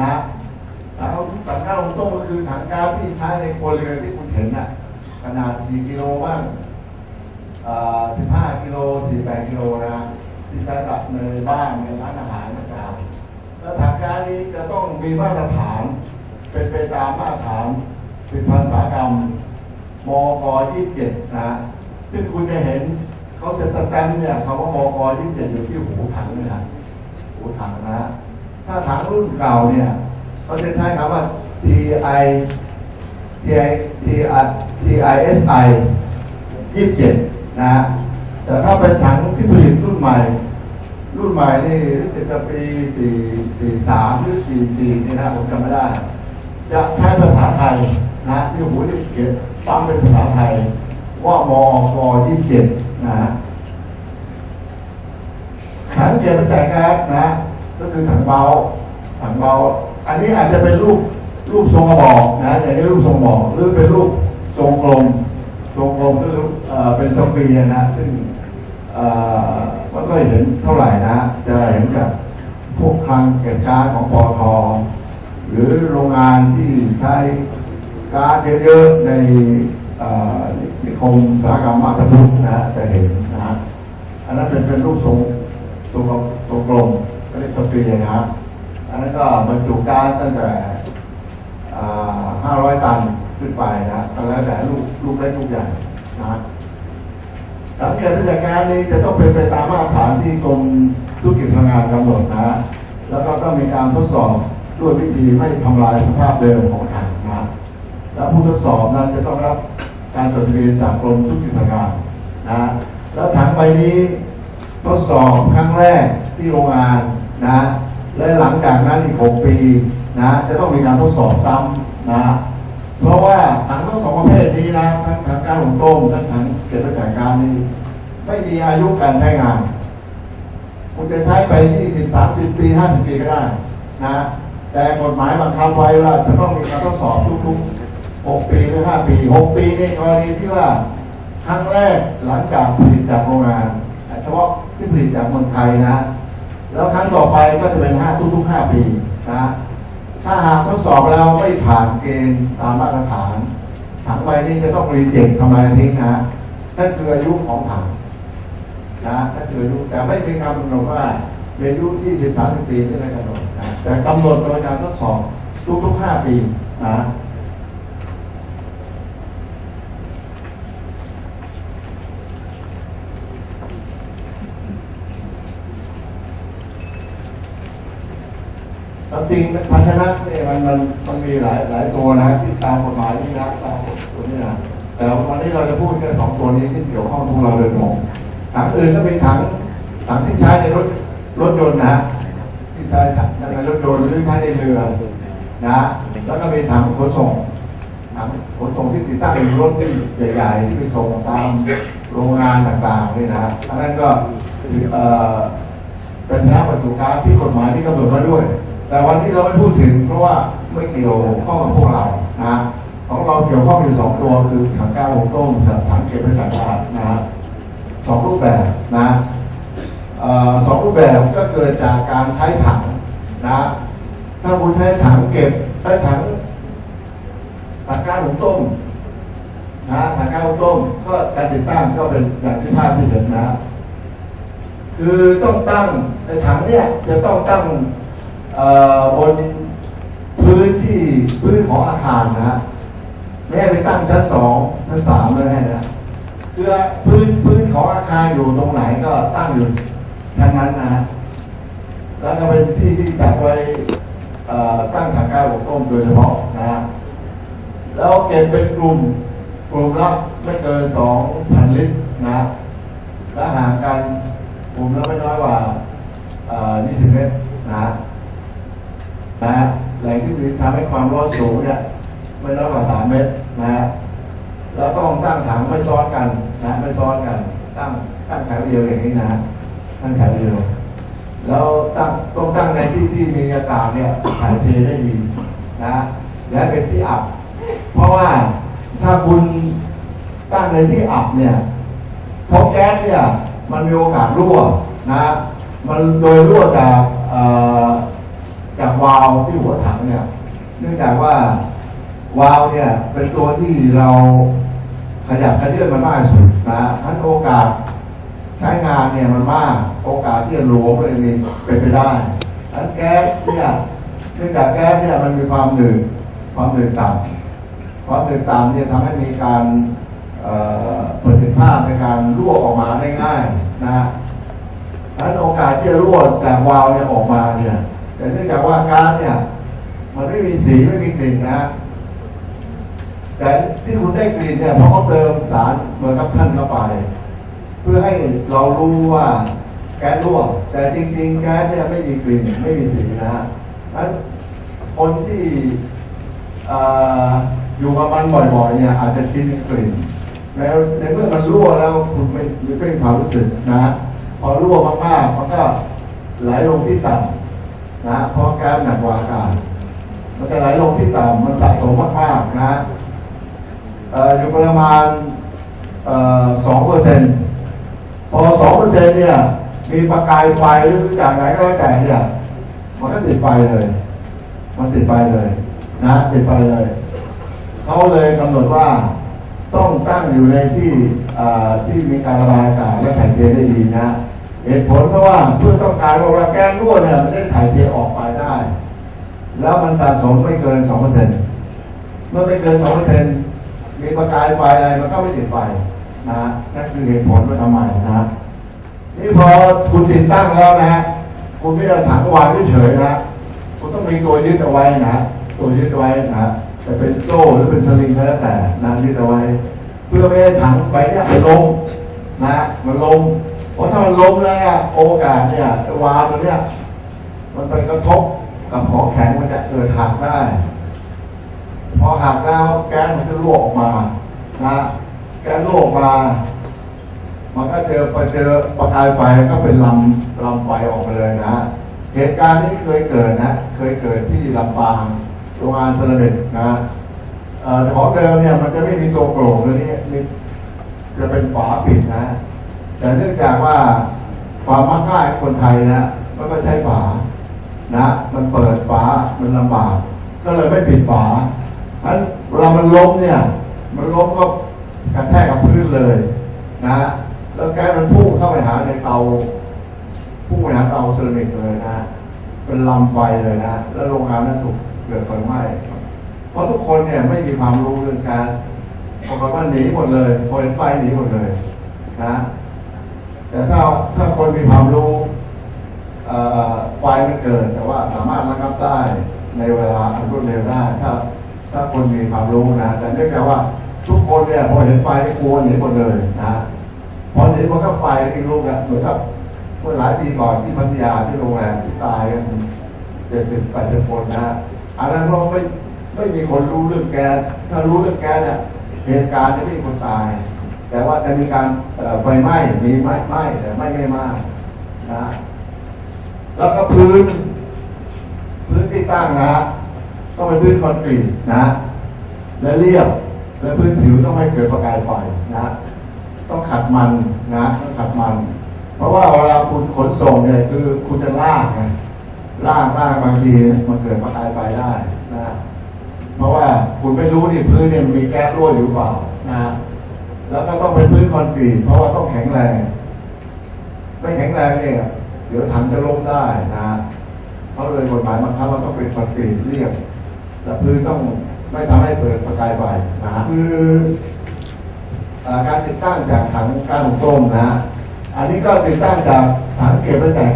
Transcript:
นะถังถังก๊าซหุงต้มก็คือถังก๊าซที่ใช้ในครัวเรือนที่คุณเห็นน่ะ ขนาด 4 กิโลบ้าง15 กิโล 48 กิโลนะที่ใช้กับในบ้านในร้านอาหารต่างๆแล้วถังก๊าซนี้จะต้องมีมาตรฐาน เป็นไปตามมาตรฐานผลิตภัณฑ์อุตสากรรมมก27นะซึ่งคุณจะเห็นเขาเซ็นสแตมป์เนี่ยคำว่ามก27อยู่ที่หูถังเนี่ยนะหูถังนะ ถ้าถังรุ่นเก่าเนี่ยเขาจะใช้คำว่า TI TI TI TISI 27 นะแต่ถ้าเป็นถังที่ผลิตรุ่นใหม่ รุ่นใหม่นี่รู้สึกจะปี4 43หรือ44นี่นะผมจำไม่ได้ จะใช้ภาษาไทยนะที่หูที่เขียนตั้งเป็นภาษาไทย ว่ามอก27 นะฮะถังเก็บมาจ่ายก๊าซนะ ก็คือถังเบาถังเบา อันนี้อาจจะเป็นรูปรูปทรงกระบอกนะอย่างนี้รูปทรงบอกหรือเป็นรูปทรงกลมทรงกลมก็เป็นสฟีย์นะซึ่งเอ่อไม่ค่อยเห็นเท่าไหร่นะจะเห็นกับพวกคลังเก็บก๊าซของปอทหรือโรงงานที่ใช้ก๊าซเยอะๆในเอ่อนิคมอุตสาหกรรมมาตรพุทธนะฮะจะเห็นนะฮะอันนั้นเป็นเป็นรูปทรงทรงทรงกลม ก็เรียกสเฟียร์นะฮะอันนั้นก็บรรจุก๊าซตั้งแต่ห้าร้อยตันขึ้นไปนะก็แล้วแต่ลูกลูกเล็กลูกใหญ่นะฮะสังเกตวิจัยการนี้จะต้องเป็นไปตามมาตรฐานที่กรมธุรกิจพลังงานกำหนดนะ แล้วก็ต้องมีการทดสอบด้วยวิธีไม่ทำลายสภาพเดิมของถังนะและผู้ทดสอบนั้นจะต้องรับการจดทะเบียนจากกรมทุกกิจการนะ แล้วถังใบนี้ทดสอบครั้งแรกที่โรงงาน นะและหลังจากนั้นอีก 6 ปีนะจะต้องมีการทดสอบซ้ำนะเพราะว่าถังทั้งสองประเภทนี้นะทั้งถังการหุงต้มทั้งถังเก็บรักษาการนี้ ไม่มีอายุการใช้งาน คุณจะใช้ไป 20 30 ปี 50 ปีก็ได้นะแต่กฎหมายบังคับไว้ว่าจะต้องมีการทดสอบทุกๆ 6 ปีหรือ 5 ปี 6 ปีในกรณีที่ว่าครั้งแรกหลังจากผลิตจากโรงงานเฉพาะที่ผลิตจากเมืองไทยนะ แล้วครั้งต่อไปก็จะเป็น5ทุกๆ5ปีนะถ้าหากทดสอบแล้วไม่ผ่านเกณฑ์ตามมาตรฐานถังใบนี้จะต้องรีเจ็คทำลายทิ้งนะนั่นคืออายุของถังนะนั่นคืออายุแต่ไม่มีคำกำหนดว่ามีอายุ20 30 ปีไม่ได้กำหนดนะแต่กำหนดโดยการทดสอบทุกๆ 5 ปีนะ ตามจริงภาชนะเนี่ยมันมันมันมีหลายหลายตัวนะที่ตามกฎหมายนี่นะตามกฎตัวนี้นะแต่วันนี้เราจะพูดแค่สองตัวนี้ที่เกี่ยวข้องกับพวกเราโดยตรงถังอื่นก็มีถังถังที่ใช้ในรถรถยนต์นะที่ใช้ในรถยนต์หรือใช้ในเรือนะแล้วก็มีถังขนส่งถังขนส่งที่ติดตั้งในรถที่ใหญ่ๆที่ไปส่งตามโรงงานต่างๆนี่นะอันนั้นก็เอ่อเป็นน้ำบรรจุก๊าซที่กฎหมายที่กำหนดไว้ด้วย แต่วันนี้เราไม่พูดถึงเพราะว่าไม่เกี่ยวข้องกับพวกเรานะของเราเกี่ยวข้องอยู่สองตัวคือถังก๊าซหุงต้มกับถังเก็บไว้จากก๊าซนะฮะสองรูปแบบนะสองรูปแบบก็เกิดจากการใช้ถังนะถ้าคุณใช้ถังเก็บใช้ถังถังก๊าซหุงต้มนะถังก๊าซหุงต้มก็การติดตั้งก็เป็นอย่างที่ภาพที่เห็นนะ คือต้องตั้งในถังเนี่ยจะต้องตั้ง บนพื้นที่พื้นของอาคารนะฮะไม่ให้ไปตั้งชั้นสองชั้นสามเลยนะคือพื้นพื้นของอาคารอยู่ตรงไหนก็ตั้งอยู่ชั้นนั้นนะฮะแล้วก็เป็นที่ที่จัดไว้ตั้งถังก๊าซหุงต้มโดยเฉพาะนะฮะแล้วเก็บเป็นกลุ่มกลุ่มละไม่เกินสองพันลิตรนะและห่างกันกลุ่มละไม่น้อยกว่า20เมตรนะฮะ นะฮะแหล่งที่ทำให้ความร้อนสูงเนี่ยไม่น้อยกว่า 3 เมตรนะฮะแล้วต้องตั้งถังไม่ซ้อนกันนะไม่ซ้อนกัน ตั้งตั้งแถวเดียวอย่างนี้นะฮะตั้งแถวเดียวแล้วตั้งต้องตั้งในที่ที่มีอากาศเนี่ยถ่ายเทได้ดีนะและเป็นที่อับ เพราะว่าถ้าคุณตั้งในที่อับเนี่ยเพราะแก๊สเนี่ยมันมีโอกาสรั่วนะมันโดยรั่วจาก จากวาล์วที่หัวถังเนี่ย เนื่องจากว่าวาล์วเนี่ยเป็นตัวที่เราขยับขยื่นมันมากสุดนะทั้นโอกาสใช้งานเนี่ยมันมาก โอกาสที่จะหลวมเลยมีเป็นไปได้ทั้นแก๊สเนี่ยเนื่องจากแก๊สเนี่ยมันมีความหนืดความหนืดต่ำความหนืดต่ำเนี่ยทำให้มีการประสิทธิภาพในการรั่วออกมาได้ง่ายนะฮะดังนั้นโอกาสที่จะรั่วจากวาล์วเนี่ยออกมาเนี่ย แต่เนื่องจากว่ากาซเนี่ยมันไม่มีสีไม่มีกลิ่นนะฮะแต่ที่คุณได้กลิ่นเนี่ยเพราะเขาเติมสารเมอร์คับท่านเข้าไป เพื่อให้เรารู้ว่าแก๊สรั่วแต่จริง ๆ แก๊สเนี่ยไม่มีกลิ่นไม่มีสีนะฮะนั้นคนที่ออยู่กับมันบ่อยๆเนี่ยอาจจะชินกลิ่นแล้วในเมื่อมันรั่วแล้วคุณไม่ไม่เป็นความรู้สึกนะฮะพอรั่วมากๆมันก็ไหลลงที่ต่ำ นะเพราะแก๊สหนักกว่าอากาศ มันจะไหลลงที่ต่ำมันสะสมมากๆนะเอ่ออยู่ประมาณสองเปอร์เซ็นต์พอสองเปอร์เซ็นต์เนี่ยมีประกายไฟหรือจากไหนก็แล้วแต่เนี่ยมันก็ติดไฟเลย มันติดไฟเลย นะติดไฟเลยเขาเลยกำหนดว่าต้องตั้งอยู่ในที่ที่มีการระบายอากาศและถ่ายเทได้ดีนะ เหตุผลเพราะว่าเพื่อต้องการว่าเวลาแก๊สรั่วเนี่ยมันจะถ่ายเทออกไปได้ แล้วมันสะสมไม่เกินสองเปอร์เซ็นต์เมื่อไม่เกินสองเปอร์เซ็นต์มีประกายไฟอะไรมันก็ไม่ติดไฟนะนั่นคือเหตุผลว่าทำไมนะนี่พอคุณติดตั้งแล้วนะคุณไม่ได้ถังวางเฉยๆนะคุณต้องมีตัวยึดเอาไว้นะตัวยึดเอาไว้นะจะเป็นโซ่หรือเป็นสลิงก็แล้วแต่นะยึดเอาไว้ เพื่อไม่ให้ถังไปเนี่ยมันล้มนะมันล้ม เพราะถ้ามันล้มแล้วเนี่ยโอกาสเนี่ยวาล์วตัวเนี่ยมันไปกระทบกับของแข็งมันจะเกิดหักได้ พอหักแล้วแก๊สมันจะรั่วออกมานะแก๊สรั่วออกมา มันก็เจอพอเจอประกายไฟก็เป็นลำลำไฟออกมาเลยนะเหตุการณ์นี้เคยเกิดนะ เคยเกิดที่ลำปางโรงงานเซรามิกนะของเดิมเนี่ยมันจะไม่มีตัวโกร่งตัวนี้มีจะเป็นฝาปิดนะ แต่เนื่องจากว่าความมักง่ายคนไทยนะมันก็ใช้ฝานะ มันเปิดฝามันลำบาก ก็เลยไม่ปิดฝาเพราะฉะนั้นเวลามันล้มเนี่ย มันล้มก็กระแทกกับพื้นเลยนะแล้วแก๊สมันพุ่งเข้าไปหาในเตาพุ่งไปหาเตาเซรามิกเลยนะเป็นลำไฟเลยนะ แล้วโรงงานนั้นถูกเกิดไฟไหม้เพราะทุกคนเนี่ยไม่มีความรู้เรื่องแก๊สปรากฏว่าหนีหมดเลยพอเห็นไฟหนีหมดเลยนะ แต่ถ้าถ้าคนมีความรู้ไฟมันเกิด แต่ว่าสามารถระงับได้ในเวลาอันรวดเร็วได้ถ้าถ้าคนมีความรู้นะ แต่เนื่องจากว่าทุกคนเนี่ยพอเห็นไฟกลัวหนีหมดเลยนะพอหนีมันก็ไฟอีกลูกอะเหมือนกับเมื่อหลายปีก่อนที่พัทยาที่โรงแรมที่ตายกันเจ็ดสิบแปดสิบคนนะอันนั้นเราไม่ไม่มีคนรู้เรื่องแกถ้ารู้เรื่องแกเนี่ยเหตุการณ์จะไม่มีคนตาย แต่ว่าจะมีการไฟไหม้มีไหม้ไหม้แต่ไม่ไม่มากนะแล้วก็พื้น พื้นที่ตั้งนะต้องเป็นพื้นคอนกรีตนะ และเรียบและพื้นผิวต้องไม่เกิดประกายไฟนะ ต้องขัดมันนะต้องขัดมัน เพราะว่าเวลาคุณขนส่งเนี่ยคือคุณจะลากไงลากลากบางทีมันเกิดประกายไฟได้นะ เพราะว่าคุณไม่รู้นี่พื้นเนี่ยมีแก๊สรั่วอยู่หรือเปล่านะ แล้วก็ต้องเป็นพื้นคอนกรีตเพราะว่าต้องแข็งแรง ไม่แข็งแรงเนี่ยเดี๋ยวถังจะล้มได้นะเพราะเลยกฎหมายบังคับว่าต้องเป็นคอนกรีตเรียบและพื้นต้องไม่ทำให้เปิดประกายไฟนะฮะคือการติดตั้งจากถังการหุงต้มนะฮะอันนี้ก็ติดตั้งจากถังเก็บและจ่าย